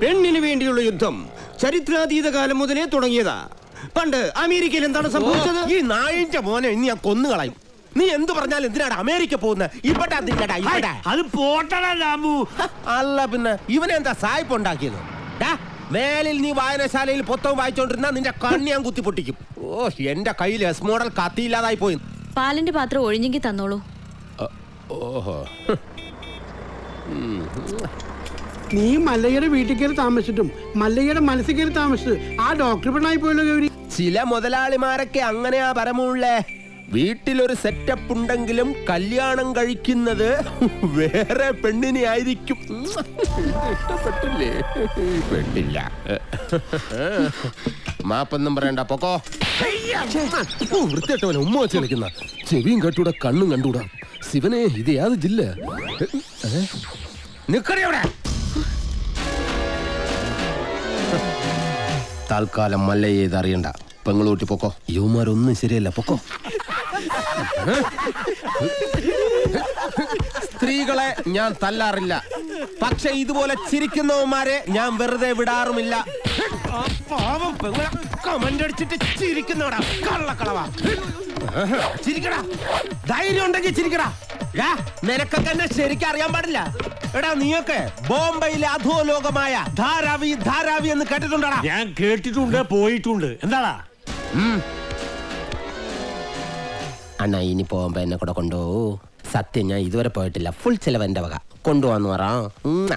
പെണ്ണിന് വേണ്ടിയുള്ള യുദ്ധം ചരിത്രാതീത കാലം മുതലേ തുടങ്ങിയതാ. പണ്ട് അമേരിക്കയിൽ എന്താണ് സംഭവിച്ചത്? ഈ നായിന്റെ മോനെ ഇനി ഞാൻ കൊന്നുകളയും നീ എന്ത് പറഞ്ഞാലും എന്തിനാണ് അമേരിക്ക പോകുന്നത് ഇവിടെ അതിന്റെടാ ഇവിടെ. അത് പോട്ടടാ രാമു. അല്ല പിന്നെ ഇവനെന്താ സായിപ്പ് ഉണ്ടാക്കിയത്? മേലിൽ നീ വായനശാലയിൽ പൊത്തവും വായിച്ചോണ്ടിരുന്ന നിന്റെ കണ്ണി ഞാൻ കുത്തി പൊട്ടിക്കും. ഓ എന്റെ കയ്യിൽ എസ് മോഡൽ കത്തിയില്ലാതായി പോയി. പാലിന്റെ പാത്രം ഒഴിഞ്ഞെങ്കിൽ തന്നോളൂ. ഓഹോ. നീ മല്ലയ്യയുടെ വീട്ടിൽ കയറി താമസിച്ചിട്ടും മല്ലയ്യയുടെ മനസ്സിൽ കയറി താമസിച്ചത് ആ ഡോക്ടർ പെണ്ണായി പോയല്ലോ ഗൗരി. ചില മുതലാളിമാരൊക്കെ അങ്ങനെയാ പരമുള്ളേ വീട്ടിലൊരു സെറ്റപ്പ് ഉണ്ടെങ്കിലും കല്യാണം കഴിക്കുന്നത് വേറെ പെണ്ണിനെ ആയിരിക്കും. ഇഷ്ടപ്പെട്ടില്ലേ? പെട്ടില്ല മാപ്പൊന്നും പറയണ്ട പൊക്കോ. വൃത്തിയായിട്ടവനെ ഉമ്മ വെച്ച് കളിക്കുന്ന. ചെവിയും കെട്ടൂടാ കണ്ണും കണ്ടൂടാ. ശിവനെ ഇത് യാത് ജില്ല? നിക്കണേ തൽക്കാലം മല്ലയെ ഇത് അറിയണ്ട. പെങ്ങളൂട്ടി പൊക്കോ. യുവമാരൊന്നും ശരിയല്ല പൊക്കോ. സ്ത്രീകളെ ഞാൻ തല്ലാറില്ല. പക്ഷെ ഇതുപോലെ ചിരിക്കുന്നവന്മാരെ ഞാൻ വെറുതെ വിടാറുമില്ല. ആ പാവം പെങ്ങളെ കമന്റ് അടിച്ചിട്ട് ചിരിക്കുന്നവടാ. കള്ളക്കളവാ. ചിരിക്കടാ. ധൈര്യം ഉണ്ടെങ്കിൽ ചിരിക്കടാ. നിനക്കൊക്കെ എന്നെ ശരിക്കും അറിയാൻ പാടില്ല. എടാ നീയൊക്കെ ബോംബെയിലെ അധോലോകമായ ധാരാവി ധാരാവി എന്ന് കേട്ടിട്ടുണ്ടടാ. ഞാൻ കേട്ടിട്ടുണ്ട് പോയിട്ടുണ്ട്. എന്താടാ? അണ്ണാ ഇനി പോകുമ്പോ എന്നെ കൂടെ കൊണ്ടുപോകൂ. സത്യം ഞാൻ ഇതുവരെ പോയിട്ടില്ല. ഫുൾ ചെലവ് എന്റെ വക. കൊണ്ടുപോവാന്ന് പറ.